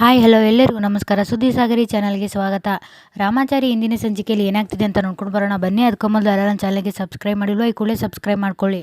Hi, hello ಎಲ್ಲರಿಗೂ ನಮಸ್ಕಾರ. ಸುದ್ದಿ ಸಾಗರಿ ಚಾನಲ್ಗೆ ಸ್ವಾಗತ. ರಾಮಾಚಾರಿ ಇಂದಿನ ಸಂಚಿಕೆಯಲ್ಲಿ ಏನಾಗ್ತಿದೆ ಅಂತ ನೋಡ್ಕೊಂಡು ಬರೋಣ. ಬನ್ನಿ, ಅದಕ್ಕೆ ಮೊದಲು ಚಾನಲ್ಗೆ ಸಬ್ಸ್ಕ್ರೈಬ್ ಮಾಡಿಲ್ವ, ಈ ಕೂಡಲೇ ಸಬ್ಸ್ಕ್ರೈಬ್ ಮಾಡ್ಕೊಳ್ಳಿ.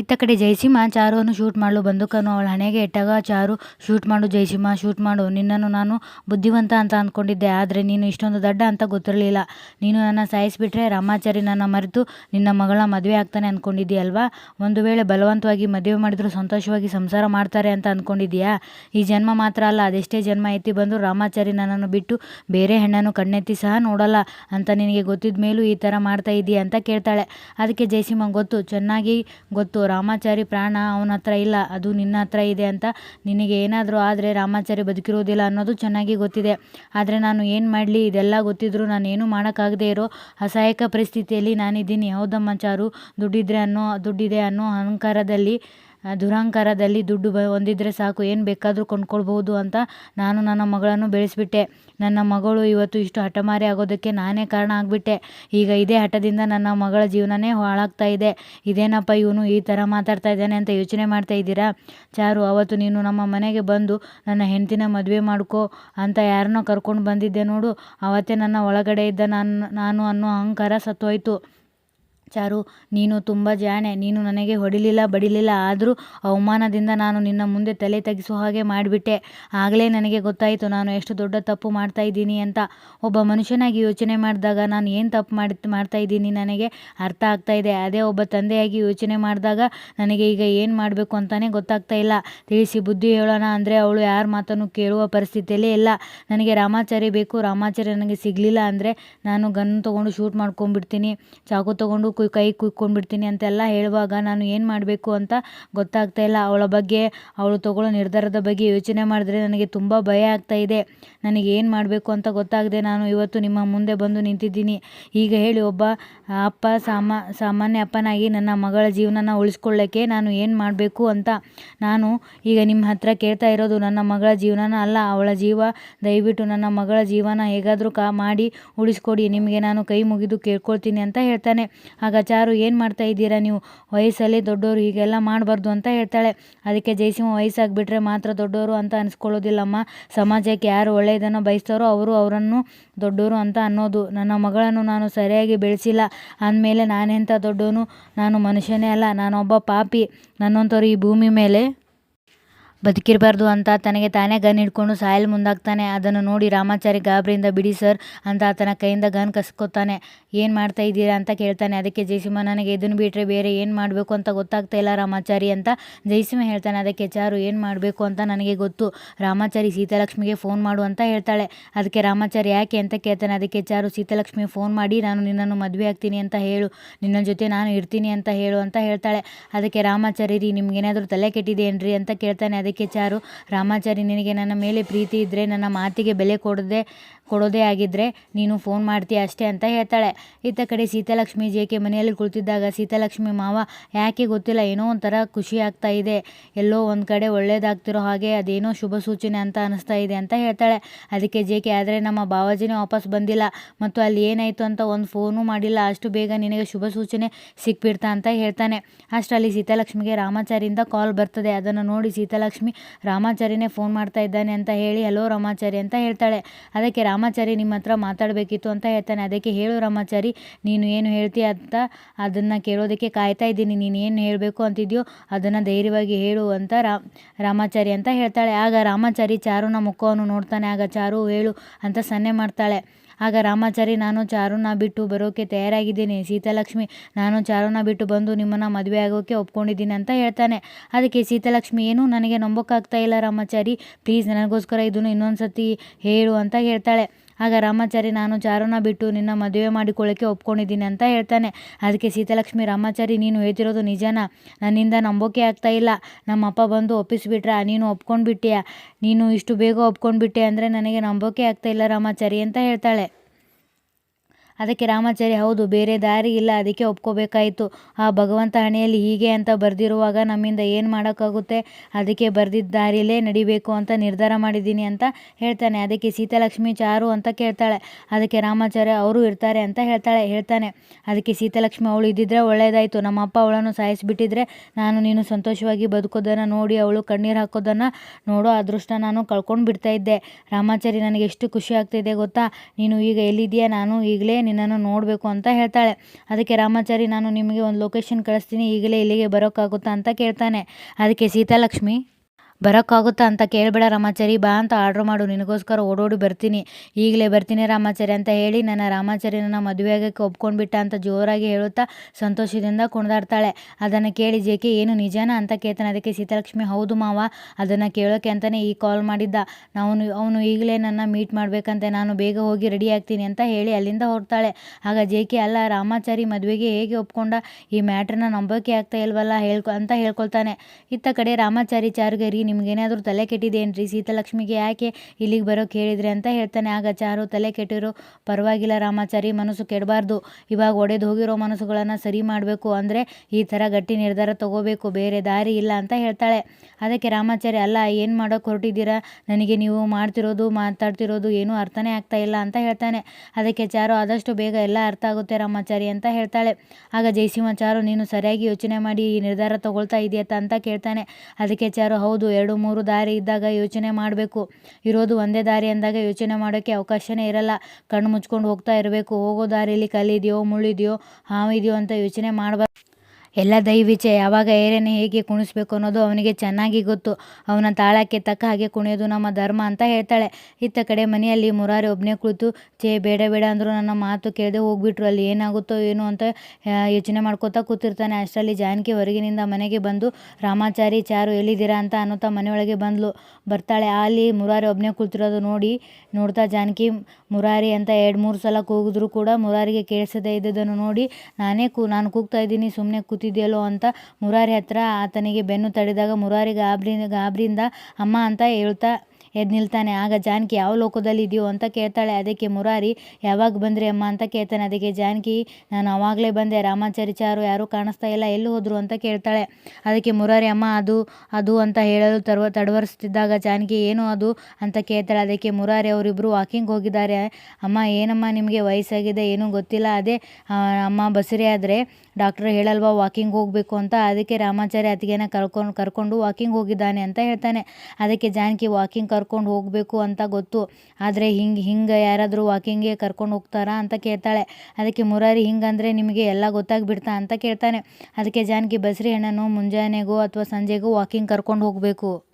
ಇತ್ತ ಕಡೆ ಜಯಸಿಂಹ ಚಾರುವನ್ನು ಶೂಟ್ ಮಾಡಲು ಬಂದುಕನು. ಅವಳ ಹಣೆಗೆ ಇಟ್ಟಾಗ ಚಾರು, ಶೂಟ್ ಮಾಡು ಜಯಸಿಂಹ ಶೂಟ್ ಮಾಡು. ನಿನ್ನನ್ನು ನಾನು ಬುದ್ಧಿವಂತ ಅಂತ ಅಂದ್ಕೊಂಡಿದ್ದೆ ಆದರೆ ನೀನು ಇಷ್ಟೊಂದು ದಡ್ಡ ಅಂತ ಗೊತ್ತಿರಲಿಲ್ಲ. ನೀನು ನನ್ನ ಸಾಯಿಸಿಬಿಟ್ರೆ ರಾಮಾಚಾರಿ ನನ್ನ ಮರೆತು ನಿನ್ನ ಮಗಳ ಮದುವೆ ಆಗ್ತಾನೆ ಅಂದ್ಕೊಂಡಿದ್ದೀಯಲ್ವಾ ಒಂದು ವೇಳೆ ಬಲವಂತವಾಗಿ ಮದುವೆ ಮಾಡಿದ್ರು ಸಂತೋಷವಾಗಿ ಸಂಸಾರ ಮಾಡ್ತಾರೆ ಅಂತ ಅಂದ್ಕೊಂಡಿದ್ದೀಯಾ ಈ ಜನ್ಮ ಮಾತ್ರ ಅಲ್ಲ, ಅದೆಷ್ಟೇ ಜನ್ಮ ಎತ್ತಿ ಬಂದು ರಾಮಾಚಾರಿ ನನ್ನನ್ನು ಬಿಟ್ಟು ಬೇರೆ ಹೆಣ್ಣನ್ನು ಕಣ್ಣೆತ್ತಿ ಸಹ ನೋಡಲ್ಲ ಅಂತ ನಿನಗೆ ಗೊತ್ತಿದ್ದ ಮೇಲೂ ಈ ಥರ ಮಾಡ್ತಾ ಇದೀಯ ಅಂತ ಕೇಳ್ತಾಳೆ. ಅದಕ್ಕೆ ಜಯಸಿಂಹ ಗೊತ್ತು, ಚೆನ್ನಾಗಿ ಗೊತ್ತು. ರಾಮಾಚಾರಿ ಪ್ರಾಣ ಅವನ ಹತ್ರ ಇಲ್ಲ, ಅದು ನಿನ್ನ ಹತ್ರ ಇದೆ ಅಂತ ನಿನಗೆ ಏನಾದರೂ ಆದರೆ ರಾಮಾಚಾರಿ ಬದುಕಿರೋದಿಲ್ಲ ಅನ್ನೋದು ಚೆನ್ನಾಗಿ ಗೊತ್ತಿದೆ. ಆದರೆ ನಾನು ಏನು ಮಾಡಲಿ? ಇದೆಲ್ಲ ಗೊತ್ತಿದ್ದರೂ ನಾನು ಏನೂ ಮಾಡೋಕ್ಕಾಗದೇ ಇರೋ ಅಸಹಾಯಕ ಪರಿಸ್ಥಿತಿಯಲ್ಲಿ ನಾನಿದ್ದೀನಿ. ಹೌದಮ್ಮ ಚಾರು, ದುಡ್ಡಿದ್ರೆ ಅನ್ನೋ, ದುಡ್ಡಿದೆ ಅನ್ನೋ ಅಹಂಕಾರದಲ್ಲಿ ದುರಹಂಕಾರದಲ್ಲಿ ದುಡ್ಡು ಬ ಹೊಂದಿದ್ರೆ ಸಾಕು, ಏನು ಬೇಕಾದರೂ ಕೊಂಡ್ಕೊಳ್ಬೋದು ಅಂತ ನಾನು ನನ್ನ ಮಗಳನ್ನು ಬೆಳೆಸಿಬಿಟ್ಟೆ. ನನ್ನ ಮಗಳು ಇವತ್ತು ಇಷ್ಟು ಹಠಮಾರಿ ಆಗೋದಕ್ಕೆ ನಾನೇ ಕಾರಣ ಆಗಿಬಿಟ್ಟೆ. ಈಗ ಇದೇ ಹಠದಿಂದ ನನ್ನ ಮಗಳ ಜೀವನನೇ ಹಾಳಾಗ್ತಾ ಇದೆ. ಇದೇನಪ್ಪ ಇವನು ಈ ಥರ ಮಾತಾಡ್ತಾ ಇದ್ದಾನೆ ಅಂತ ಯೋಚನೆ ಮಾಡ್ತಾ ಇದ್ದೀರಾ? ಚಾರು, ಅವತ್ತು ನೀನು ನಮ್ಮ ಮನೆಗೆ ಬಂದು ನನ್ನ ಹೆಂಡತಿನ ಮದುವೆ ಮಾಡ್ಕೋ ಅಂತ ಯಾರನ್ನೋ ಕರ್ಕೊಂಡು ಬಂದಿದ್ದೆ ನೋಡು. ಅವತ್ತೇ ನನ್ನ ಒಳಗಡೆ ಇದ್ದ ನಾನು ನಾನು ಅನ್ನೋ ಅಹಂಕಾರ ಸತ್ತೋಯ್ತು. ಚಾರು, ನೀನು ತುಂಬ ಜಾಣೆ, ನೀನು ನನಗೆ ಹೊಡಿಲಿಲ್ಲ, ಬಡಿಲಿಲ್ಲ, ಆದರೂ ಅವಮಾನದಿಂದ ನಾನು ನಿನ್ನ ಮುಂದೆ ತಲೆ ತಗ್ಗಿಸೋ ಹಾಗೆ ಮಾಡಿಬಿಟ್ಟೆ. ಆಗಲೇ ನನಗೆ ಗೊತ್ತಾಯಿತು ನಾನು ಎಷ್ಟು ದೊಡ್ಡ ತಪ್ಪು ಮಾಡ್ತಾ ಇದ್ದೀನಿ ಅಂತ. ಒಬ್ಬ ಮನುಷ್ಯನಾಗಿ ಯೋಚನೆ ಮಾಡಿದಾಗ ನಾನು ಏನು ತಪ್ಪು ಮಾಡಿ, ಮಾಡ್ತಾ ಇದ್ದೀನಿ ನನಗೆ ಅರ್ಥ ಆಗ್ತಾ ಇದೆ. ಅದೇ ಒಬ್ಬ ತಂದೆಯಾಗಿ ಯೋಚನೆ ಮಾಡಿದಾಗ ನನಗೆ ಈಗ ಏನು ಮಾಡಬೇಕು ಅಂತಲೇ ಗೊತ್ತಾಗ್ತಾ ಇಲ್ಲ. ತಿಳಿಸಿ ಬುದ್ಧಿ ಹೇಳೋಣ ಅಂದರೆ ಅವಳು ಯಾರ ಮಾತನ್ನು ಕೇಳುವ ಪರಿಸ್ಥಿತಿಯಲ್ಲೇ ಇಲ್ಲ. ನನಗೆ ರಾಮಾಚಾರಿ ಬೇಕು, ರಾಮಾಚಾರಿ ನನಗೆ ಸಿಗಲಿಲ್ಲ ಅಂದರೆ ನಾನು ಗನ್ ತೊಗೊಂಡು ಶೂಟ್ ಮಾಡ್ಕೊಂಡ್ಬಿಡ್ತೀನಿ. ಚಾಕು ತೊಗೊಂಡು ಕುಯ್ ಕೈ ಕುಯ್ಕೊಂಡ್ಬಿಡ್ತೀನಿ ಅಂತೆಲ್ಲ ಹೇಳುವಾಗ ನಾನು ಏನು ಮಾಡಬೇಕು ಅಂತ ಗೊತ್ತಾಗ್ತಾ ಇಲ್ಲ. ಅವಳ ಬಗ್ಗೆ, ಅವಳು ತಗೊಳ್ಳೋ ನಿರ್ಧಾರದ ಬಗ್ಗೆ ಯೋಚನೆ ಮಾಡಿದ್ರೆ ನನಗೆ ತುಂಬ ಭಯ ಆಗ್ತಾ ಇದೆ. ನನಗೆ ಏನು ಮಾಡಬೇಕು ಅಂತ ಗೊತ್ತಾಗದೆ ನಾನು ಇವತ್ತು ನಿಮ್ಮ ಮುಂದೆ ಬಂದು ನಿಂತಿದ್ದೀನಿ. ಈಗ ಹೇಳಿ ಒಬ್ಬ ಅಪ್ಪ, ಸಾಮಾ, ಸಾಮಾನ್ಯ ಅಪ್ಪನಾಗಿ ನನ್ನ ಮಗಳ ಜೀವನನ ಉಳಿಸ್ಕೊಳ್ಳೋಕ್ಕೆ ನಾನು ಏನು ಮಾಡಬೇಕು ಅಂತ ನಾನು ಈಗ ನಿಮ್ಮ ಹತ್ರ ಕೇಳ್ತಾ ಇರೋದು. ನನ್ನ ಮಗಳ ಜೀವನನ ಅಲ್ಲ, ಅವಳ ಜೀವ. ದಯವಿಟ್ಟು ನನ್ನ ಮಗಳ ಜೀವನ ಹೇಗಾದರೂ ಕಾ, ಮಾಡಿ ಉಳಿಸ್ಕೊಡಿ. ನಿಮಗೆ ನಾನು ಕೈ ಮುಗಿದು ಕೇಳ್ಕೊಳ್ತೀನಿ ಅಂತ ಹೇಳ್ತಾನೆ. ಆಗ ಚಾರು, ಏನು ಮಾಡ್ತಾ ಇದ್ದೀರಾ ನೀವು? ವಯಸ್ಸಲ್ಲಿ ದೊಡ್ಡವರು ಹೀಗೆಲ್ಲ ಮಾಡಬಾರ್ದು ಅಂತ ಹೇಳ್ತಾಳೆ. ಅದಕ್ಕೆ ಜಯಸಿಂಹ ವಯಸ್ಸಾಗಿಬಿಟ್ರೆ ಮಾತ್ರ ದೊಡ್ಡವರು ಅಂತ ಅನಿಸ್ಕೊಳ್ಳೋದಿಲ್ಲಮ್ಮ. ಸಮಾಜಕ್ಕೆ ಯಾರು ಒಳ್ಳೆಯದನ್ನು ಬಯಸ್ತಾರೋ ಅವರು ಅವರನ್ನು ದೊಡ್ಡವರು ಅಂತ ಅನ್ನೋದು. ನನ್ನ ಮಗಳನ್ನು ನಾನು ಸರಿಯಾಗಿ ಬೆಳೆಸಿಲ್ಲ. ಅಂದಮೇಲೆ ನಾನೆಂಥ ದೊಡ್ಡವನು ನಾನು ಮನುಷ್ಯನೇ ಅಲ್ಲ. ನಾನೊಬ್ಬ ಪಾಪಿ. ನನ್ನಂಥವ್ರು ಈ ಭೂಮಿ ಮೇಲೆ ಬದುಕಿರಬಾರ್ದು ಅಂತ ತನಗೆ ತಾನೇ ಗನ್ ಹಿಡ್ಕೊಂಡು ಸಾಯಲು ಮುಂದಾಗ್ತಾನೆ. ಅದನ್ನು ನೋಡಿ ರಾಮಾಚಾರಿ ಗಾಬರಿಯಿಂದ, ಬಿಡಿ ಸರ್ ಅಂತ ಆತನ ಕೈಯಿಂದ ಗನ್ ಕಸ್ಕೋತಾನೆ. ಏನು ಮಾಡ್ತಾ ಇದ್ದೀರಾ? ಅಂತ ಕೇಳ್ತಾನೆ. ಅದಕ್ಕೆ ಜಯಸಿಂಹ, ನನಗೆ ಇದನ್ನು ಬಿಟ್ಟರೆ ಬೇರೆ ಏನು ಮಾಡಬೇಕು ಅಂತ ಗೊತ್ತಾಗ್ತಾ ಇಲ್ಲ ರಾಮಾಚಾರಿ ಅಂತ ಜಯಸಿಂಹ ಹೇಳ್ತಾನೆ. ಅದಕ್ಕೆ, ಚಾರು, ಏನು ಮಾಡಬೇಕು ಅಂತ ನನಗೆ ಗೊತ್ತು. ರಾಮಾಚಾರಿ ಸೀತಾಲಕ್ಷ್ಮಿಗೆ ಫೋನ್ ಮಾಡು ಅಂತ ಹೇಳ್ತಾಳೆ. ಅದಕ್ಕೆ ರಾಮಾಚಾರಿ, ಯಾಕೆ? ಅಂತ ಕೇಳ್ತಾನೆ. ಅದಕ್ಕೆ, ಚಾರು ಸೀತಾಲಕ್ಷ್ಮಿ ಫೋನ್ ಮಾಡಿ, ನಾನು ನಿನ್ನನ್ನು ಮದುವೆ ಆಗ್ತೀನಿ ಅಂತ ಹೇಳು. ನಿನ್ನ ಜೊತೆ ನಾನು ಇರ್ತೀನಿ ಅಂತ ಹೇಳು ಅಂತ ಹೇಳ್ತಾಳೆ. ಅದಕ್ಕೆ, ರಾಮಾಚಾರಿ ರೀ, ನಿಮ್ಗೇನಾದರೂ ತಲೆ ಕೆಟ್ಟಿದೆಯೇನ್ರಿ ಅಂತ ಕೇಳ್ತಾನೆ. ಚಾರು, ರಾಮಾಚಾರಿ, ನಿನಗೆ ನನ್ನ ಮೇಲೆ ಪ್ರೀತಿ ಇದ್ದರೆ ನನ್ನ ಮಾತಿಗೆ ಬೆಲೆ ಕೊಡದೆ, ಕೊಡೋದೇ ಆಗಿದ್ದರೆ ನೀನು ಫೋನ್ ಮಾಡ್ತೀಯ ಅಷ್ಟೇ ಅಂತ ಹೇಳ್ತಾಳೆ. ಇತ್ತ ಕಡೆ ಸೀತಾಲಕ್ಷ್ಮಿ ಜೇಕೆ ಮನೆಯಲ್ಲಿ ಕುಳಿತಿದ್ದಾಗ ಸೀತಾಲಕ್ಷ್ಮಿ ಮಾವ, ಯಾಕೆ ಗೊತ್ತಿಲ್ಲ, ಏನೋ ಒಂಥರ ಖುಷಿ ಆಗ್ತಾ ಇದೆ. ಎಲ್ಲೋ ಒಂದು ಕಡೆ ಒಳ್ಳೇದಾಗ್ತಿರೋ ಹಾಗೆ ಅದೇನೋ ಶುಭ ಸೂಚನೆ ಅಂತ ಅನಿಸ್ತಾ ಇದೆ ಅಂತ ಹೇಳ್ತಾಳೆ. ಅದಕ್ಕೆ ಜೇಕೆ, ಆದರೆ ನಮ್ಮ ಬಾವಾಜಿನೇ ವಾಪಸ್ ಬಂದಿಲ್ಲ ಮತ್ತು ಅಲ್ಲಿ ಏನಾಯಿತು ಅಂತ ಒಂದು ಫೋನು ಮಾಡಿಲ್ಲ. ಅಷ್ಟು ಬೇಗ ನಿನಗೆ ಶುಭ ಸೂಚನೆ ಸಿಕ್ಬಿಡ್ತಾ ಅಂತ ಹೇಳ್ತಾನೆ. ಅಷ್ಟರಲ್ಲಿ ಸೀತಾಲಕ್ಷ್ಮಿಗೆ ರಾಮಾಚಾರಿಯಿಂದ ಕಾಲ್ ಬರ್ತದೆ. ಅದನ್ನು ನೋಡಿ ಸೀತಾಲಕ್ಷ್ಮಿ ರಾಮಾಚಾರಿನೇ ಫೋನ್ ಮಾಡ್ತಾ ಇದ್ದಾನೆ ಅಂತ ಹೇಳಿ, ಹಲೋ ರಾಮಾಚಾರಿ ಅಂತ ಹೇಳ್ತಾಳೆ. ಅದಕ್ಕೆ ರಾಮಾಚಾರಿ ನಿಮ್ಮ ಹತ್ರ ಮಾತಾಡಬೇಕಿತ್ತು ಅಂತ ಹೇಳ್ತಾನೆ. ಅದಕ್ಕೆ ಹೇಳು ರಾಮಾಚಾರಿ, ನೀನು ಏನು ಹೇಳ್ತೀಯ ಅಂತ ಅದನ್ನು ಕೇಳೋದಕ್ಕೆ ಕಾಯ್ತಾ ಇದ್ದೀನಿ. ನೀನು ಏನು ಹೇಳಬೇಕು ಅಂತಿದ್ಯೋ ಅದನ್ನು ಧೈರ್ಯವಾಗಿ ಹೇಳು ಅಂತ ರಾಮ್ ರಾಮಾಚಾರಿ ಅಂತ ಹೇಳ್ತಾಳೆ. ಆಗ ರಾಮಾಚಾರಿ ಚಾರುನ ಮುಖವನ್ನು ನೋಡ್ತಾನೆ. ಆಗ ಚಾರು, ಹೇಳು ಅಂತ ಸನ್ನೆ ಮಾಡ್ತಾಳೆ. ಆಗ ರಾಮಾಚಾರಿ, ನಾನು ಚಾರುನ ಬಿಟ್ಟು ಬರೋಕ್ಕೆ ತಯಾರಾಗಿದ್ದೀನಿ. ಸೀತಾಲಕ್ಷ್ಮಿ, ನಾನು ಚಾರುನ ಬಿಟ್ಟು ಬಂದು ನಿಮ್ಮನ್ನು ಮದುವೆ ಆಗೋಕ್ಕೆ ಒಪ್ಕೊಂಡಿದ್ದೀನಿ ಅಂತ ಹೇಳ್ತಾನೆ. ಅದಕ್ಕೆ ಸೀತಾಲಕ್ಷ್ಮಿ, ಏನು, ನನಗೆ ನಂಬೋಕ್ಕಾಗ್ತಾ ಇಲ್ಲ ರಾಮಾಚಾರಿ. ಪ್ಲೀಸ್, ನನಗೋಸ್ಕರ ಇದನ್ನು ಇನ್ನೊಂದು ಸತಿ ಹೇಳು ಅಂತ ಹೇಳ್ತಾಳೆ. ಆಗ ರಾಮಾಚಾರಿ, ನಾನು ಚಾರುನ ಬಿಟ್ಟು ನಿನ್ನ ಮದುವೆ ಮಾಡಿಕೊಳ್ಳೋಕ್ಕೆ ಒಪ್ಕೊಂಡಿದ್ದೀನಿ ಅಂತ ಹೇಳ್ತಾನೆ. ಅದಕ್ಕೆ ಸೀತಾಲಕ್ಷ್ಮಿ, ರಾಮಾಚಾರಿ, ನೀನು ಹೇಳ್ತಿರೋದು ನಿಜನಾ? ನನ್ನಿಂದ ನಂಬೋಕೆ ಆಗ್ತಾ ಇಲ್ಲ. ನಮ್ಮಪ್ಪ ಬಂದು ಒಪ್ಪಿಸ್ಬಿಟ್ರಾ ನೀನು ಒಪ್ಕೊಂಡ್ಬಿಟ್ಟಿಯಾ? ನೀನು ಇಷ್ಟು ಬೇಗ ಒಪ್ಕೊಂಡ್ಬಿಟ್ಟೆ ಅಂದರೆ ನನಗೆ ನಂಬೋಕೆ ಆಗ್ತಾ ಇಲ್ಲ ರಾಮಾಚಾರಿ ಅಂತ ಹೇಳ್ತಾಳೆ. ಅದಕ್ಕೆ ರಾಮಾಚಾರಿ ಹೌದು, ಬೇರೆ ದಾರಿ ಇಲ್ಲ, ಅದಕ್ಕೆ ಒಪ್ಕೋಬೇಕಾಯಿತು. ಆ ಭಗವಂತ ಹಣೆಯಲ್ಲಿ ಹೀಗೆ ಅಂತ ಬರೆದಿರುವಾಗ ನಮ್ಮಿಂದ ಏನು ಮಾಡೋಕ್ಕಾಗುತ್ತೆ? ಅದಕ್ಕೆ ಬರೆದಿದ್ದ ದಾರಿಲೇ ನಡಿಬೇಕು ಅಂತ ನಿರ್ಧಾರ ಮಾಡಿದ್ದೀನಿ ಅಂತ ಹೇಳ್ತಾನೆ. ಅದಕ್ಕೆ ಸೀತಾಲಕ್ಷ್ಮಿ ಚಾರು ಅಂತ ಕೇಳ್ತಾಳೆ. ಅದಕ್ಕೆ ರಾಮಾಚಾರ್ಯ, ಅವರು ಇರ್ತಾರೆ ಅಂತ ಹೇಳ್ತಾಳೆ, ಹೇಳ್ತಾನೆ. ಅದಕ್ಕೆ ಸೀತಾಲಕ್ಷ್ಮಿ ಅವಳು ಇದ್ದಿದ್ರೆ ಒಳ್ಳೆಯದಾಯಿತು ನಮ್ಮಪ್ಪ ಅವಳನ್ನು ಸಾಯಿಸಿಬಿಟ್ಟಿದ್ರೆ ನಾನು ನೀನು ಸಂತೋಷವಾಗಿ ಬದುಕೋದನ್ನು ನೋಡಿ, ಅವಳು ಕಣ್ಣೀರು ಹಾಕೋದನ್ನು ನೋಡೋ ಅದೃಷ್ಟ ನಾನು ಕಳ್ಕೊಂಡು ಬಿಡ್ತಾ ಇದ್ದೆ. ರಾಮಾಚಾರಿ ನನಗೆ ಎಷ್ಟು ಖುಷಿ ಆಗ್ತಿದೆ ಗೊತ್ತಾ? ನೀನು ಈಗ ಎಲ್ಲಿದೆಯಾ ನಾನು ಈಗಲೇ ನಿನ್ನನ್ನು ನೋಡಬೇಕು ಅಂತ ಹೇಳ್ತಾಳೆ. ಅದಕ್ಕೆ ರಾಮಾಚಾರಿ, ನಾನು ನಿಮಗೆ ಒಂದು ಲೊಕೇಶನ್ ಕಳಿಸ್ತೀನಿ, ಈಗಲೇ ಇಲ್ಲಿಗೆ ಬರೋಕ್ಕಾಗುತ್ತಾ ಅಂತ ಕೇಳ್ತಾನೆ. ಅದಕ್ಕೆ ಸೀತಾಲಕ್ಷ್ಮಿ ಬರೋಕ್ಕಾಗುತ್ತಾ ಅಂತ ಕೇಳಬೇಡ ರಾಮಾಚಾರಿ, ಬಾ ಅಂತ ಆರ್ಡ್ರ್ ಮಾಡು, ನಿನಗೋಸ್ಕರ ಓಡೋಡಿ ಬರ್ತೀನಿ. ಈಗಲೇ ಬರ್ತೀನಿ ರಾಮಾಚಾರಿ ಅಂತ ಹೇಳಿ ನನ್ನ ರಾಮಾಚಾರಿ ನನ್ನ ಮದುವೆ ಆಗೋಕ್ಕೆ ಒಪ್ಕೊಂಡ್ಬಿಟ್ಟ ಅಂತ ಜೋರಾಗಿ ಹೇಳುತ್ತಾ ಸಂತೋಷದಿಂದ ಕುಣಿದಾಡ್ತಾಳೆ. ಅದನ್ನು ಕೇಳಿ ಜೇಕೆ, ಏನು ನಿಜಾನ ಅಂತ ಕೇಳ್ತಾನೆ. ಅದಕ್ಕೆ ಸೀತಾಲಕ್ಷ್ಮಿ, ಹೌದು ಮಾವ, ಅದನ್ನು ಕೇಳೋಕ್ಕೆ ಅಂತಲೇ ಈ ಕಾಲ್ ಮಾಡಿದ್ದ. ನಾವು ಅವನು ಈಗಲೇ ನನ್ನ ಮೀಟ್ ಮಾಡಬೇಕಂತೆ, ನಾನು ಬೇಗ ಹೋಗಿ ರೆಡಿ ಆಗ್ತೀನಿ ಅಂತ ಹೇಳಿ ಅಲ್ಲಿಂದ ಹೊರಡ್ತಾಳೆ. ಆಗ ಜೇಕೆ, ಅಲ್ಲ ರಾಮಾಚಾರಿ ಮದುವೆಗೆ ಹೇಗೆ ಒಪ್ಕೊಂಡ? ಈ ಮ್ಯಾಟ್ರನ್ನ ನಂಬೋಕೆ ಆಗ್ತಾ ಇಲ್ವಲ್ಲ? ಹೇಳ್ಕೊ, ಅಂತ ಹೇಳ್ಕೊಳ್ತಾನೆ. ಇತ್ತ ಕಡೆ ರಾಮಾಚಾರಿ, ಚಾರುಗರಿ ನಿಮ್ಗೇನಾದರೂ ತಲೆ ಕೆಟ್ಟಿದೇನ್ರಿ? ಸೀತಾಲಕ್ಷ್ಮಿಗೆ ಯಾಕೆ ಇಲ್ಲಿಗೆ ಬರೋಕೆ ಹೇಳಿದ್ರಿ ಅಂತ ಹೇಳ್ತಾನೆ. ಆಗ ಚಾರು ತಲೆ ಕೆಟ್ಟಿರೋ. ಪರವಾಗಿಲ್ಲ ರಾಮಾಚಾರಿ, ಮನಸ್ಸು ಕೆಡಬಾರ್ದು. ಇವಾಗ ಒಡೆದು ಹೋಗಿರೋ ಮನಸ್ಸುಗಳನ್ನು ಸರಿ ಮಾಡಬೇಕು ಅಂದರೆ ಈ ಥರ ಗಟ್ಟಿ ನಿರ್ಧಾರ ತಗೋಬೇಕು. ಬೇರೆ ದಾರಿ ಇಲ್ಲ ಅಂತ ಹೇಳ್ತಾಳೆ. ಅದಕ್ಕೆ ರಾಮಾಚಾರಿ, ಅಲ್ಲ, ಏನು ಮಾಡೋಕೆ ಹೊರಟಿದ್ದೀರಾ? ನನಗೆ ನೀವು ಮಾಡ್ತಿರೋದು, ಮಾತಾಡ್ತಿರೋದು ಏನೂ ಅರ್ಥನೇ ಆಗ್ತಾ ಇಲ್ಲ ಅಂತ ಹೇಳ್ತಾನೆ. ಅದಕ್ಕೆ ಚಾರು, ಆದಷ್ಟು ಬೇಗ ಎಲ್ಲ ಅರ್ಥ ಆಗುತ್ತೆ ರಾಮಾಚಾರಿ ಅಂತ ಹೇಳ್ತಾಳೆ. ಆಗ ಜಯಸಿಂಹ, ಚಾರು, ನೀನು ಸರಿಯಾಗಿ ಯೋಚನೆ ಮಾಡಿ ಈ ನಿರ್ಧಾರ ತಗೊಳ್ತಾ ಇದೆಯತ್ತ ಅಂತ ಕೇಳ್ತಾನೆ. ಅದಕ್ಕೆ ಚಾರು, ಹೌದು ಎರಡು, ಮೂರು ದಾರಿ ಇದ್ದಾಗ ಯೋಚನೆ ಮಾಡಬೇಕು. ಇರೋದು ಒಂದೇ ದಾರಿ ಅಂದಾಗ ಯೋಚನೆ ಮಾಡೋಕ್ಕೆ ಅವಕಾಶನೇ ಇರಲ್ಲ. ಕಣ್ಣು ಮುಚ್ಕೊಂಡು ಹೋಗ್ತಾ ಇರಬೇಕು. ಹೋಗೋ ದಾರಿಯಲ್ಲಿ ಕಲ್ಲಿದೆಯೋ, ಮುಳ್ಳಿದೆಯೋ, ಹಾವಿದೆಯೋ ಅಂತ ಯೋಚನೆ ಮಾಡಬಾರ್ದು. ಎಲ್ಲ ದೈವಿಚ್ಛೆ ಯಾವಾಗ ಏರನ್ನು ಹೇಗೆ ಕುಣಿಸ್ಬೇಕು ಅನ್ನೋದು ಅವನಿಗೆ ಚೆನ್ನಾಗಿ ಗೊತ್ತು. ಅವನ ತಾಳಕ್ಕೆ ತಕ್ಕ ಹಾಗೆ ಕುಣಿಯೋದು ನಮ್ಮ ಧರ್ಮ ಅಂತ ಹೇಳ್ತಾಳೆ. ಇತ್ತ ಕಡೆ ಮನೆಯಲ್ಲಿ ಮುರಾರಿ ಒಬ್ಬನೇ ಕುಳಿತು ಚೇ ಬೇಡ ಬೇಡ ಅಂದರೂ ನನ್ನ ಮಾತು ಕೇಳದೆ ಹೋಗ್ಬಿಟ್ರು. ಅಲ್ಲಿ ಏನಾಗುತ್ತೋ ಏನು ಅಂತ ಯೋಚನೆ ಮಾಡ್ಕೋತಾ ಕೂತಿರ್ತಾನೆ. ಅಷ್ಟರಲ್ಲಿ ಜಾನಕಿ ಹೊರಗಿನಿಂದ ಮನೆಗೆ ಬಂದು, ರಾಮಾಚಾರಿ, ಚಾರು ಎಲ್ಲಿದ್ದೀರಾ ಅಂತ ಅನ್ನುತ್ತಾ ಮನೆಯೊಳಗೆ ಬಂದಳು ಬರ್ತಾಳೆ. ಅಲ್ಲಿ ಮುರಾರಿ ಒಬ್ಬನೇ ಕುಳಿತಿರೋದು ನೋಡಿ ನೋಡ್ತಾ ಜಾನಕಿ, ಮುರಾರಿ ಅಂತ ಎರಡು ಮೂರು ಸಲ ಕೂಗಿದ್ರು ಕೂಡ ಮುರಾರಿಗೆ ಕೇಳಿಸದೇ ಇದ್ದದನ್ನು ನೋಡಿ ನಾನೇ ಕೂ, ನಾನು ಕೂಗ್ತಾ ಇದ್ದೀನಿ ಸುಮ್ಮನೆ ಕೂತಿದ್ಯಲ್ಲೋ ಅಂತ ಮುರಾರಿ ಹತ್ರ ಆತನಿಗೆ ಬೆನ್ನು ತಡೆದಾಗ ಮುರಾರಿ ಗಾಬರಿ, ಗಾಬರಿಯಿಂದ ಅಮ್ಮ ಅಂತ ಹೇಳ್ತಾ ಎದ್ದು ನಿಲ್ತಾನೆ. ಆಗ ಜಾನಕಿ, ಯಾವ ಲೋಕದಲ್ಲಿ ಇದೆಯೋ? ಅಂತ ಕೇಳ್ತಾಳೆ. ಅದಕ್ಕೆ ಮುರಾರಿ, ಯಾವಾಗ ಬಂದ್ರಿ ಅಮ್ಮ? ಅಂತ ಕೇಳ್ತಾನೆ. ಅದಕ್ಕೆ ಜಾನಕಿ, ನಾನು ಅವಾಗಲೇ ಬಂದೆ. ರಾಮಾಚಾರಿ ಯಾರು ಯಾರೂ ಕಾಣಿಸ್ತಾ ಇಲ್ಲ. ಎಲ್ಲಿ ಹೋದರು? ಅಂತ ಕೇಳ್ತಾಳೆ. ಅದಕ್ಕೆ ಮುರಾರಿ, ಅಮ್ಮ, ಅದು ಅದು ಅಂತ ಹೇಳಲು ತರುವ, ತಡವರಿಸ್ತಿದ್ದಾಗ ಜಾನಕಿ, ಏನು ಅದು? ಅಂತ ಕೇಳ್ತಾಳೆ. ಅದಕ್ಕೆ ಮುರಾರಿ ಅವರಿಬ್ಬರು ವಾಕಿಂಗ್ ಹೋಗಿದ್ದಾರೆ. ಅಮ್ಮ, ಏನಮ್ಮ ನಿಮಗೆ ವಯಸ್ಸಾಗಿದೆ? ಏನೂ ಗೊತ್ತಿಲ್ಲ. ಅದೇ ಅಮ್ಮ ಬಸರಿ ಆದರೆ ಡಾಕ್ಟ್ರ್ ಹೇಳಲ್ವಾ, ವಾಕಿಂಗ್ ಹೋಗಬೇಕು ಅಂತ? ಅದಕ್ಕೆ ರಾಮಾಚಾರಿ ಅತ್ತಿಗೆನ ಕರ್ಕೊಂಡು ಕರ್ಕೊಂಡು ವಾಕಿಂಗ್ ಹೋಗಿದ್ದಾನೆ ಅಂತ ಹೇಳ್ತಾನೆ. ಅದಕ್ಕೆ ಜಾನಕಿ ವಾಕಿಂಗ್ ಕರ್ಕೊಂಡು ಹೋಗಬೇಕು ಅಂತ ಗೊತ್ತು. ಆದರೆ ಹಿಂಗೆ ಹಿಂಗೆ ಯಾರಾದರೂ ವಾಕಿಂಗ್ಗೆ ಕರ್ಕೊಂಡು ಹೋಗ್ತಾರಾ ಅಂತ ಕೇಳ್ತಾಳೆ. ಅದಕ್ಕೆ ಮುರಾರಿ ಹಿಂಗಂದರೆ ನಿಮಗೆ ಎಲ್ಲ ಗೊತ್ತಾಗ್ಬಿಡ್ತಾ ಅಂತ ಕೇಳ್ತಾನೆ. ಅದಕ್ಕೆ ಜಾನಕಿ, ಬಸರಿ ಹಣ್ಣನ್ನು ಮುಂಜಾನೆಗೋ ಅಥವಾ ಸಂಜೆಗೋ ವಾಕಿಂಗ್ ಕರ್ಕೊಂಡು ಹೋಗಬೇಕು.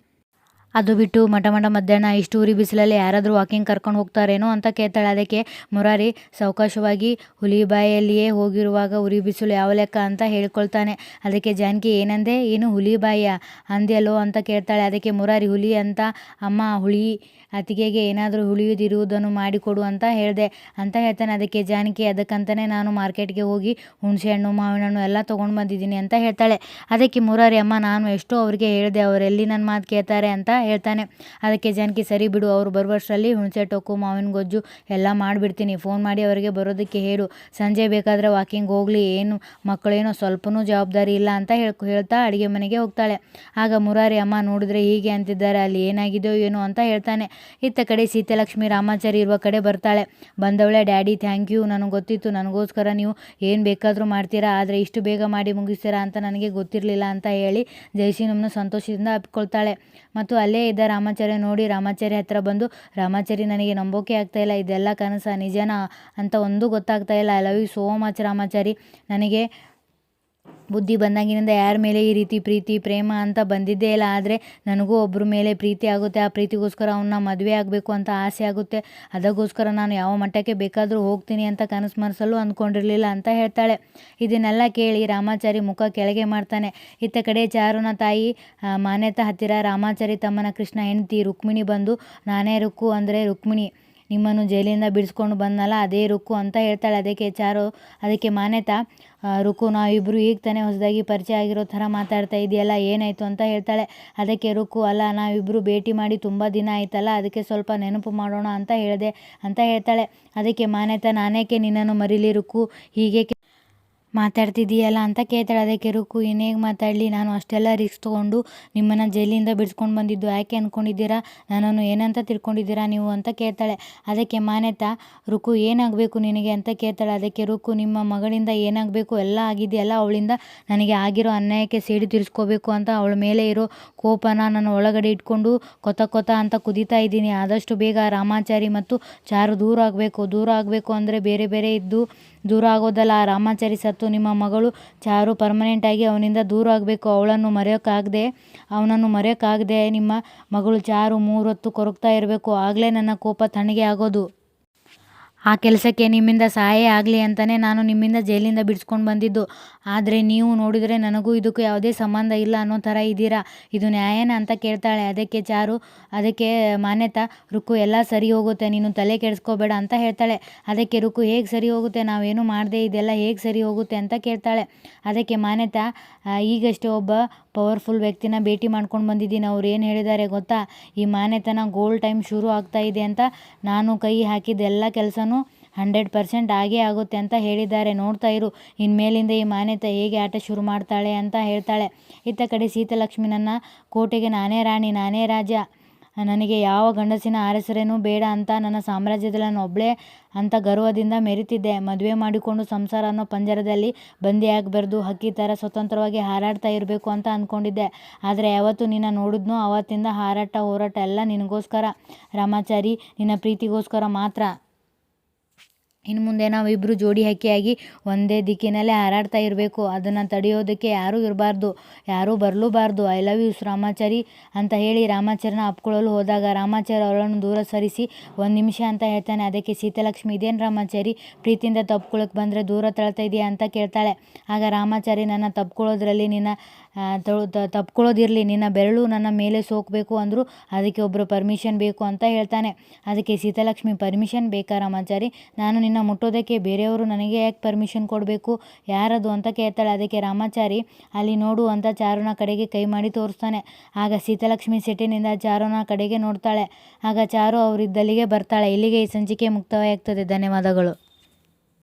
ಅದು ಬಿಟ್ಟು ಮಠ ಮಠ ಮಧ್ಯಾಹ್ನ ಇಷ್ಟು ಉರಿ ಬಿಸಿಲಲ್ಲಿ ಯಾರಾದರೂ ವಾಕಿಂಗ್ ಕರ್ಕೊಂಡು ಹೋಗ್ತಾರೇನೋ ಅಂತ ಕೇಳ್ತಾಳೆ. ಅದಕ್ಕೆ, ಮುರಾರಿ ಸಾವಕಾಶವಾಗಿ ಹುಲಿ ಬಾಯಲ್ಲಿಯೇ ಹೋಗಿರುವಾಗ ಉರಿ ಬಿಸಿಲು ಯಾವ ಲೆಕ್ಕ ಅಂತ ಹೇಳ್ಕೊಳ್ತಾನೆ. ಅದಕ್ಕೆ ಜಾನಕಿ, ಏನಂದೆ? ಏನು ಹುಲಿ ಬಾಯಿಯ? ಅಂದ್ಯಲ್ಲೋ? ಅಂತ ಕೇಳ್ತಾಳೆ. ಅದಕ್ಕೆ, ಮುರಾರಿ, ಹುಲಿ ಅಂತ ಅಮ್ಮ ಹುಳಿ ಅತಿಗೆಗೆ ಏನಾದರೂ ಹುಳಿಯುದಿರುವುದನ್ನು ಮಾಡಿಕೊಡು ಅಂತ ಹೇಳಿದೆ. ಅಂತ ಹೇಳ್ತಾನೆ. ಅದಕ್ಕೆ, ಜಾನಕಿ ಅದಕ್ಕಂತಲೇ ನಾನು ಮಾರ್ಕೆಟ್ಗೆ ಹೋಗಿ ಹುಣಸೆಹಣ್ಣು ಮಾವಿನ ಹಣ್ಣು ಎಲ್ಲ ತೊಗೊಂಡು ಬಂದಿದ್ದೀನಿ ಅಂತ ಹೇಳ್ತಾಳೆ. ಅದಕ್ಕೆ, ಮುರಾರಿ, ಅಮ್ಮ, ನಾನು ಎಷ್ಟೋ ಅವರಿಗೆ ಹೇಳಿದೆ ಅವರೆಲ್ಲಿ ನನ್ನ ಮಾತು ಕೇಳ್ತಾರೆ? ಅಂತ ಹೇಳ್ತಾನೆ. ಅದಕ್ಕೆ ಜಾನಕಿ, ಸರಿ ಬಿಡು, ಅವರು ಬರುವಷ್ಟರಲ್ಲಿ ಹುಣಸೆ ಟೊಕ್ಕು, ಮಾವಿನ ಗೊಜ್ಜು ಎಲ್ಲ ಮಾಡಿಬಿಡ್ತೀನಿ. ಫೋನ್ ಮಾಡಿ ಅವರಿಗೆ ಬರೋದಕ್ಕೆ ಹೇಳು. ಸಂಜೆ ಬೇಕಾದರೆ ವಾಕಿಂಗ್ ಹೋಗಲಿ. ಏನು ಮಕ್ಕಳೇನೋ ಸ್ವಲ್ಪನೂ ಜವಾಬ್ದಾರಿ ಇಲ್ಲ ಅಂತ ಹೇಳ್ಕೊ ಹೇಳ್ತಾ ಅಡುಗೆ ಮನೆಗೆ ಹೋಗ್ತಾಳೆ. ಆಗ ಮುರಾರಿ, ಅಮ್ಮ, ನೋಡಿದ್ರೆ ಹೀಗೆ ಅಂತಿದ್ದಾರೆ. ಅಲ್ಲಿ ಏನಾಗಿದೆಯೋ ಏನೋ ಅಂತ ಹೇಳ್ತಾನೆ. ಇತ್ತ ಕಡೆ ಸೀತಾಲಕ್ಷ್ಮಿ ರಾಮಾಚಾರಿ ಇರುವ ಕಡೆ ಬರ್ತಾಳೆ. ಬಂದವಳೆ, ಡ್ಯಾಡಿ, ಥ್ಯಾಂಕ್ ಯು. ನನಗೆ ಗೊತ್ತಿತ್ತು. ನನಗೋಸ್ಕರ ನೀವು ಏನು ಬೇಕಾದರೂ ಮಾಡ್ತೀರಾ. ಆದರೆ ಇಷ್ಟು ಬೇಗ ಮಾಡಿ ಮುಗಿಸ್ತೀರಾ ಅಂತ ನನಗೆ ಗೊತ್ತಿರಲಿಲ್ಲ ಅಂತ ಹೇಳಿ ಜಯಸಿಂಹನನ್ನು ಸಂತೋಷದಿಂದ ಅಪ್ಕೊಳ್ತಾಳೆ ಮತ್ತು ಅಲ್ಲೇ ಇದ್ದ ರಾಮಾಚಾರ್ಯ ನೋಡಿ ರಾಮಾಚಾರ್ಯ ಹತ್ರ ಬಂದು, ರಾಮಾಚಾರಿ, ನನಗೆ ನಂಬೋಕೆ ಆಗ್ತಾ ಇಲ್ಲ, ಇದೆಲ್ಲ ಕನಸ ನಿಜನ? ಅಂತ ಒಂದು ಗೊತ್ತಾಗ್ತಾ ಇಲ್ಲ. I love you so much Ramachari. ನನಗೆ ಬುದ್ಧಿ ಬಂದಾಗಿನಿಂದ ಯಾರ ಮೇಲೆ ಈ ರೀತಿ ಪ್ರೀತಿ, ಪ್ರೇಮ ಅಂತ ಬಂದಿದ್ದೇ ಇಲ್ಲ. ಆದರೆ ನನಗೂ ಒಬ್ಬರ ಮೇಲೆ ಪ್ರೀತಿ ಆಗುತ್ತೆ. ಆ ಪ್ರೀತಿಗೋಸ್ಕರ ಅವನ್ನ ಮದುವೆ ಆಗಬೇಕು ಅಂತ ಆಸೆ ಆಗುತ್ತೆ. ಅದಕ್ಕೋಸ್ಕರ ನಾನು ಯಾವ ಮಟ್ಟಕ್ಕೆ ಬೇಕಾದರೂ ಹೋಗ್ತೀನಿ ಅಂತ ಕನಸು ಮನಸ್ಸಲ್ಲೂ ಅಂದ್ಕೊಂಡಿರಲಿಲ್ಲ ಅಂತ ಹೇಳ್ತಾಳೆ. ಇದನ್ನೆಲ್ಲ ಕೇಳಿ ರಾಮಾಚಾರಿ ಮುಖ ಕೆಳಗೆ ಮಾಡ್ತಾನೆ. ಇತ್ತ ಕಡೆ ಚಾರುನ ತಾಯಿ ಮಾನ್ಯತ ಹತ್ತಿರ ರಾಮಾಚಾರಿ ತಮ್ಮನ ಕೃಷ್ಣ ಹೆಂಡತಿ ರುಕ್ಮಿಣಿ ಬಂದು, ನಾನೇ ರುಕ್ಕು ಅಂದರೆ ರುಕ್ಮಿಣಿ, ನಿಮ್ಮನ್ನು ಜೈಲಿಂದ ಬಿಡಿಸ್ಕೊಂಡು ಬಂದನಲ್ಲ, ಅದೇ ರುಕ್ಕು ಅಂತ ಹೇಳ್ತಾಳೆ. ಅದಕ್ಕೆ ಚಾರು, ಅದಕ್ಕೆ ಮಾನ್ಯತಾ ಆ, ರುಕ್ಕು ನಾವಿಬ್ಬರು ಈಗ ತಾನೇ ಹೊಸದಾಗಿ ಪರಿಚಯ ಆಗಿರೋ ಥರ ಮಾತಾಡ್ತಾ ಇದೆಯಲ್ಲ ಏನಾಯಿತು ಅಂತ ಹೇಳ್ತಾಳೆ. ಅದಕ್ಕೆ ರುಕು ಅಲ್ಲ ನಾವಿಬ್ಬರು ಭೇಟಿ ಮಾಡಿ ತುಂಬ ದಿನ ಆಯ್ತಲ್ಲ ಅದಕ್ಕೆ ಸ್ವಲ್ಪ ನೆನಪು ಮಾಡೋಣ ಅಂತ ಹೇಳಿದೆ ಅಂತ ಹೇಳ್ತಾಳೆ. ಅದಕ್ಕೆ ಮಾನ್ಯತಾ ನಾನೇಕೆ ನಿನ್ನನ್ನು ಮರಿಲಿ ರುಕು? ಹೀಗೆ ಮಾತಾಡ್ತಿದ್ದೀಯಲ್ಲ ಅಂತ ಕೇಳ್ತಾಳೆ. ಅದಕ್ಕೆ ರುಕ್ಕು ಇನ್ನೇಗೆ ಮಾತಾಡಲಿ, ನಾನು ಅಷ್ಟೆಲ್ಲ ರಿಸ್ಕ್ ತೊಗೊಂಡು ನಿಮ್ಮನ್ನು ಜೈಲಿಂದ ಬಿಡಿಸ್ಕೊಂಡು ಬಂದಿದ್ದು ಯಾಕೆ ಅಂದ್ಕೊಂಡಿದ್ದೀರಾ ನನ್ನನ್ನು ಏನಂತ ತಿಳ್ಕೊಂಡಿದ್ದೀರಾ ನೀವು ಅಂತ ಕೇಳ್ತಾಳೆ. ಅದಕ್ಕೆ ಮಾನ್ಯತಾ, ರುಕು, ಏನಾಗಬೇಕು ನಿನಗೆ ಅಂತ ಕೇಳ್ತಾಳೆ. ಅದಕ್ಕೆ ರುಕು, ನಿಮ್ಮ ಮಗಳಿಂದ ಏನಾಗಬೇಕು? ಎಲ್ಲ ಆಗಿದೆಯಲ್ಲ ಅವಳಿಂದ? ನನಗೆ ಆಗಿರೋ ಅನ್ಯಾಯಕ್ಕೆ ಸೇಡಿ ತೀರಿಸ್ಕೋಬೇಕು ಅಂತ ಅವಳ ಮೇಲೆ ಇರೋ ಕೋಪನ ನಾನು ಒಳಗಡೆ ಇಟ್ಕೊಂಡು ಕೊತ ಕೊತ ಅಂತ ಕುದೀತಾ ಇದ್ದೀನಿ. ಆದಷ್ಟು ಬೇಗ ರಾಮಾಚಾರಿ ಮತ್ತು ಚಾರು ದೂರ ಆಗಬೇಕು. ದೂರ ಆಗಬೇಕು ಅಂದರೆ ಬೇರೆ ಬೇರೆ ಇದ್ದು ದೂರ ಆಗೋದಲ್ಲ ಆ ರಾಮಾಚಾರಿ ಸತ್ತು ನಿಮ್ಮ ಮಗಳು ಚಾರು ಪರ್ಮನೆಂಟಾಗಿ ಅವನಿಂದ ದೂರ ಆಗಬೇಕು. ಅವಳನ್ನು ಮರೆಯೋಕ್ಕಾಗದೆ, ಅವನನ್ನು ಮರೆಯೋಕ್ಕಾಗದೆ ನಿಮ್ಮ ಮಗಳು ಚಾರು ಮೂರೊತ್ತು ಕೊರಗ್ತಾ ಇರಬೇಕು. ಆಗಲೇ ನನ್ನ ಕೋಪ ತಣ್ಣಗೆ ಆಗೋದು. ಆ ಕೆಲಸಕ್ಕೆ ನಿಮ್ಮಿಂದ ಸಹಾಯ ಆಗಲಿ ಅಂತಲೇ ನಾನು ನಿಮ್ಮಿಂದ ಜೈಲಿಂದ ಬಿಡಿಸ್ಕೊಂಡು ಬಂದಿದ್ದು. ಆದರೆ ನೀವು ನೋಡಿದರೆ ನನಗೂ ಇದಕ್ಕೂ ಯಾವುದೇ ಸಂಬಂಧ ಇಲ್ಲ ಅನ್ನೋ ಥರ ಇದ್ದೀರಾ? ಇದು ನ್ಯಾಯನ ಅಂತ ಕೇಳ್ತಾಳೆ. ಅದಕ್ಕೆ ಚಾರು, ಅದಕ್ಕೆ ಮಾನ್ಯತಾ, ರುಕ್ಕು, ಎಲ್ಲ ಸರಿ ಹೋಗುತ್ತೆ. ನೀನು ತಲೆ ಕೆಡಿಸ್ಕೋಬೇಡ ಅಂತ ಹೇಳ್ತಾಳೆ. ಅದಕ್ಕೆ ರುಕ್ಕು, ಹೇಗೆ ಸರಿ ಹೋಗುತ್ತೆ? ನಾವೇನು ಮಾಡದೆ ಇದೆಲ್ಲ ಹೇಗೆ ಸರಿ ಹೋಗುತ್ತೆ ಅಂತ ಕೇಳ್ತಾಳೆ. ಅದಕ್ಕೆ ಮಾನ್ಯತಾ ಈಗಷ್ಟೇ ಒಬ್ಬ ಪವರ್ಫುಲ್ ವ್ಯಕ್ತಿನ ಭೇಟಿ ಮಾಡ್ಕೊಂಡು ಬಂದಿದ್ದೀನಿ. ಅವ್ರು ಏನು ಹೇಳಿದ್ದಾರೆ ಗೊತ್ತಾ? ಈ ಮಾನ್ಯತನ ಗೋಲ್ಡ್ ಟೈಮ್ ಶುರು ಆಗ್ತಾ ಇದೆ ಅಂತ ನಾನು ಕೈ ಹಾಕಿದ ಎಲ್ಲ ಕೆಲಸನೂ ಹಂಡ್ರೆಡ್ ಪರ್ಸೆಂಟ್ ಆಗೇ ಆಗುತ್ತೆ ಅಂತ ಹೇಳಿದ್ದಾರೆ. ನೋಡ್ತಾ ಇರು, ಇನ್ಮೇಲಿಂದ ಈ ಮಾನ್ಯತೆ ಹೇಗೆ ಆಟ ಶುರು ಮಾಡ್ತಾಳೆ ಅಂತ ಹೇಳ್ತಾಳೆ. ಇತ್ತ ಕಡೆ ಸೀತಲಕ್ಷ್ಮಿ ಕೋಟೆಗೆ ನಾನೇ ರಾಣಿ, ನಾನೇ ರಾಜ. ನನಗೆ ಯಾವ ಗಂಡಸಿನ ಆರಸರೇನೂ ಬೇಡ ಅಂತ ನನ್ನ ಸಾಮ್ರಾಜ್ಯದಲ್ಲಿ ನಾನು ಒಬ್ಬಳೇ ಅಂತ ಗರ್ವದಿಂದ ಮೆರಿತಿದ್ದೆ. ಮದುವೆ ಮಾಡಿಕೊಂಡು ಸಂಸಾರ ಅನ್ನೋ ಪಂಜರದಲ್ಲಿ ಬಂದಿ ಆಗಬಾರ್ದು. ಹಕ್ಕಿ ಥರ ಸ್ವತಂತ್ರವಾಗಿ ಹಾರಾಡ್ತಾ ಇರಬೇಕು ಅಂತ ಅಂದ್ಕೊಂಡಿದ್ದೆ ಆದರೆ ಯಾವತ್ತು ನಿನ್ನ ನೋಡಿದ್ನೋ ಆವತ್ತಿಂದ ಹಾರಾಟ, ಹೋರಾಟ ಎಲ್ಲ ನಿನಗೋಸ್ಕರ. ರಾಮಾಚಾರಿ, ನಿನ್ನ ಪ್ರೀತಿಗೋಸ್ಕರ ಮಾತ್ರ. ಇನ್ನು ಮುಂದೆ ನಾವಿಬ್ಬರು ಜೋಡಿ ಹಕ್ಕಿಯಾಗಿ ಒಂದೇ ದಿಕ್ಕಿನಲ್ಲೇ ಹಾರಾಡ್ತಾ ಇರಬೇಕು. ಅದನ್ನು ತಡೆಯೋದಕ್ಕೆ ಯಾರೂ ಇರಬಾರ್ದು. ಯಾರೂ ಬರಲೂಬಾರ್ದು. ಐ ಲವ್ ಯು ರಾಮಾಚಾರಿ ಅಂತ ಹೇಳಿ ರಾಮಾಚಾರಿನ ಅಪ್ಕೊಳ್ಳಲು ಹೋದಾಗ ರಾಮಾಚಾರಿ ಅವಳನ್ನು ದೂರ ಸರಿಸಿ ಒಂದು ನಿಮಿಷ ಅಂತ ಹೇಳ್ತಾನೆ. ಅದಕ್ಕೆ ಸೀತಾಲಕ್ಷ್ಮಿ, ಇದೇನು ರಾಮಾಚಾರಿ? ಪ್ರೀತಿಯಿಂದ ತಪ್ಕೊಳಕ್ಕೆ ಬಂದರೆ ದೂರ ತಳ್ತಾ ಇದೆಯಾ ಅಂತ ಕೇಳ್ತಾಳೆ. ಆಗ ರಾಮಾಚಾರಿ, ನನ್ನ ತಪ್ಕೊಳ್ಳೋದ್ರಲ್ಲಿ ನಿನ್ನ ತಪ್ಕೊಳ್ಳೋದಿರಲಿ, ನಿನ್ನ ಬೆರಳು ನನ್ನ ಮೇಲೆ ಸೋಕಬೇಕು ಅಂದರೂ ಅದಕ್ಕೆ ಒಬ್ಬರು ಪರ್ಮಿಷನ್ ಬೇಕು ಅಂತ ಹೇಳ್ತಾನೆ. ಅದಕ್ಕೆ ಸೀತಾಲಕ್ಷ್ಮಿ ಪರ್ಮಿಷನ್ ಬೇಕಾ ರಾಮಾಚಾರಿ? ನಾನು ನಿನ್ನ ಮುಟ್ಟೋದಕ್ಕೆ ಬೇರೆಯವರು ನನಗೆ ಯಾಕೆ ಪರ್ಮಿಷನ್ ಕೊಡಬೇಕು? ಯಾರದು? ಅಂತ ಕೇಳ್ತಾಳೆ. ಅದಕ್ಕೆ ರಾಮಾಚಾರಿ, ಅಲ್ಲಿ ನೋಡು ಅಂತ ಚಾರುನ ಕಡೆಗೆ ಕೈ ಮಾಡಿ ತೋರಿಸ್ತಾನೆ. ಆಗ ಸೀತಾಲಕ್ಷ್ಮಿ ಸೆಟ್ಟಿನಿಂದ ಚಾರುನ ಕಡೆಗೆ ನೋಡ್ತಾಳೆ. ಆಗ ಚಾರು ಅವರಿದ್ದಲ್ಲಿಗೆ ಬರ್ತಾಳೆ. ಇಲ್ಲಿಗೆ ಈ ಸಂಚಿಕೆ ಮುಕ್ತಾಯ ಆಗ್ತದೆ ಧನ್ಯವಾದಗಳು.